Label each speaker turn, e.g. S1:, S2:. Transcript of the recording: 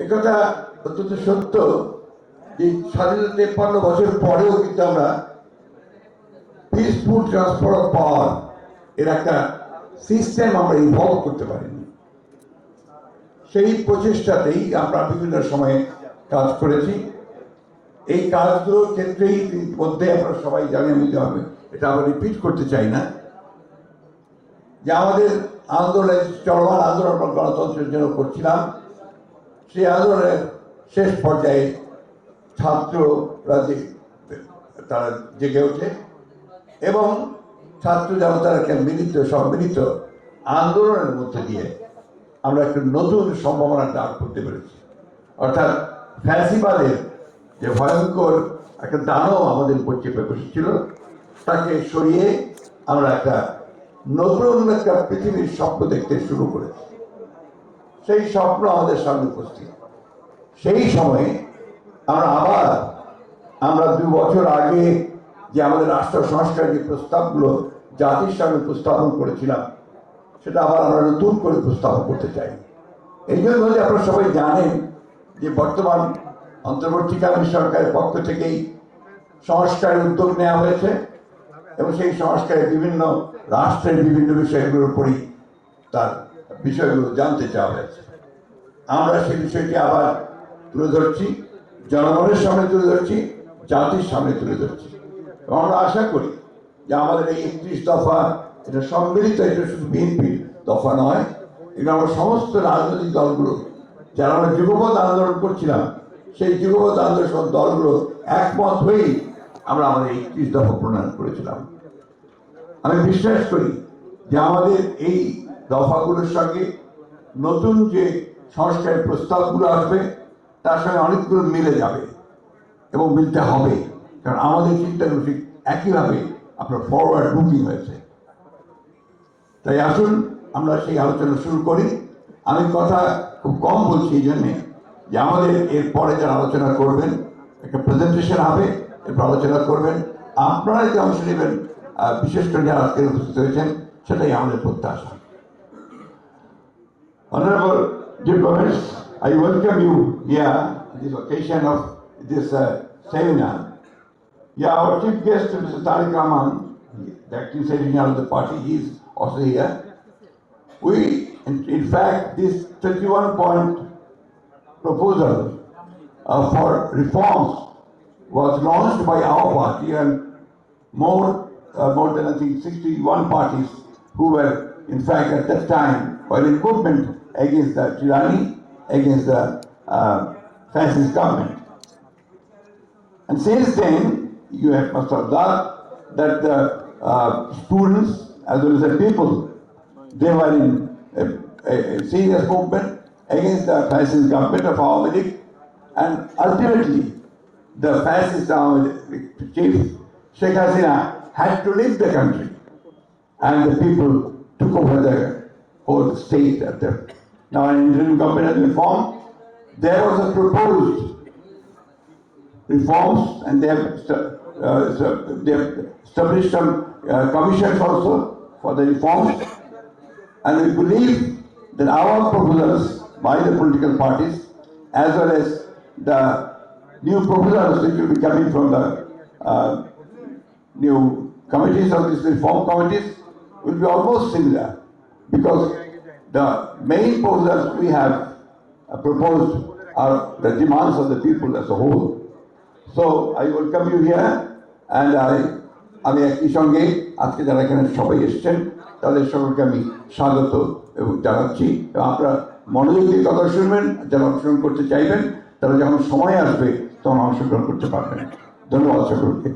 S1: একথা অত্যন্ত সত্য যে স্বাধীনতা তেপ্পান্ন বছর পরেও কিন্তু আমরা পিসফুল ট্রান্সফার অফ পাওয়ার এর একটা সিস্টেম আমরা ইনভলভ করতে পারিনি। সেই প্রচেষ্টাতেই আমরা বিভিন্ন সময়ে কাজ করেছি। এই কাজগুলোর ক্ষেত্রেই মধ্যে আমরা সবাই জানিয়ে নিতে হবে। এটা আমরা রিপিট করতে চাই না। যে আমাদের আন্দোলন চলমান আন্দোলন আমরা গণতন্ত্রের জন্য করছিলাম। সেই আন্দোলনের শেষ পর্যায়ে ছাত্ররা তারা জেগে ওঠে। এবং ছাত্র জনতার মিলিত, সম্মিলিত আন্দোলনের মধ্যে দিয়ে আমরা একটা নতুন সম্ভাবনা ডাক করতে পেরেছি। অর্থাৎ ফ্যাসিবাদের যে ভয়ঙ্কর একটা দানও আমাদের উপর চেপে বসেছিল, তাকে সরিয়ে আমরা একটা নতুন একটা পৃথিবীর স্বপ্ন দেখতে শুরু করেছি। সেই স্বপ্ন আমাদের সামনে উপস্থিত। সেই সময়ে আমরা আবার, আমরা দু বছর আগে যে আমাদের রাষ্ট্র সংস্কার যে প্রস্তাবগুলো জাতির সামনে উপস্থাপন করেছিলাম, সেটা আবার আমরা নতুন করে উপস্থাপন করতে চাই। এই জন্য আপনারা সবাই জানেন যে বর্তমান অন্তর্বর্তীকালীন সরকারের পক্ষ থেকেই সংস্কারের উদ্যোগ নেওয়া হয়েছে এবং সেই সংস্কারের বিভিন্ন রাষ্ট্রের বিভিন্ন বিষয়গুলোর উপরই তার বিষয়গুলো জানতে হয়েছে। আমরা সেই বিষয়টি আবার তুলে ধরছি, জনগণের সামনে তুলে ধরছি, জাতির সামনে তুলে ধরছি। এবং আমরা আশা করি যে আমাদের এই একত্রিশ দফা এটা সম্মিলিত, এটা শুধু বিএনপির দফা নয় এটা আমরা সমস্ত রাজনৈতিক দলগুলো, যারা আমরা যুগপথ আন্দোলন করছিলাম, সেই যুগপথ আন্দোলন দলগুলো একমত হয়েই আমরা আমাদের একত্রিশ দফা প্রণয়ন করেছিলাম। আমি বিশ্বাস করি যে আমাদের এই দফাগুলোর সঙ্গে নতুন যে সংস্কারের প্রস্তাবগুলো আসবে, তার সঙ্গে অনেকগুলো মিলে যাবে এবং মিলতে হবে। কারণ আমাদের চিন্তাগুলো ঠিক একইভাবে আপনার ফরওয়ার্ড বুকিং হয়েছে। তাই আসুন, আমরা সেই আলোচনা শুরু করি। আমি কথা খুব কম বলছি এই জন্যে যে আমাদের এরপরে যারা আলোচনা করবেন, একটা প্রেজেন্টেশন হবে, এরপর আলোচনা করবেন। আপনারা যে অংশ নেবেন বিশেষ করে যারা আজকে উপস্থিত হয়েছেন, সেটাই আমাদের প্রত্যাশা। Honorable diplomats, I welcome you here on this occasion of this uh, seminar. Yeah, our chief guest, Mr. Tariq Rahman, the acting secretary of the party, is also here. We, in, in fact, this 31 point proposal uh, for reforms was launched by our party and more, uh, more than I think 61 parties who were in fact at that time were in movement against the tyranny, against the uh, fascist government. And since then, you have must observed that the uh, students as well as the people, they were in a, a, serious movement against the fascist government of our League. And ultimately, the fascist Awami chief, Sheikh Hasina, had to leave the country. And the people took over the whole state at the now an interim government has. There was a proposed reforms and they have, uh, established some uh, commissions also for the reforms. And we believe that our proposals by the political parties as well as the new proposals which will be coming from the uh, new committees of these reform committees will be almost similar because the main proposals we have uh, proposed are the demands of the people as a whole. So I welcome you here and I আমি একই সঙ্গে আজকে যারা এখানে সবাই এসছেন তাদের সকলকে আমি স্বাগত এবং জানাচ্ছি। এবং আপনারা মনোযোগ দিয়ে কথা শুনবেন যারা অংশগ্রহণ করতে চাইবেন তারা যখন সময় আসবে তখন অংশগ্রহণ করতে পারবেন। ধন্যবাদ সকলকে।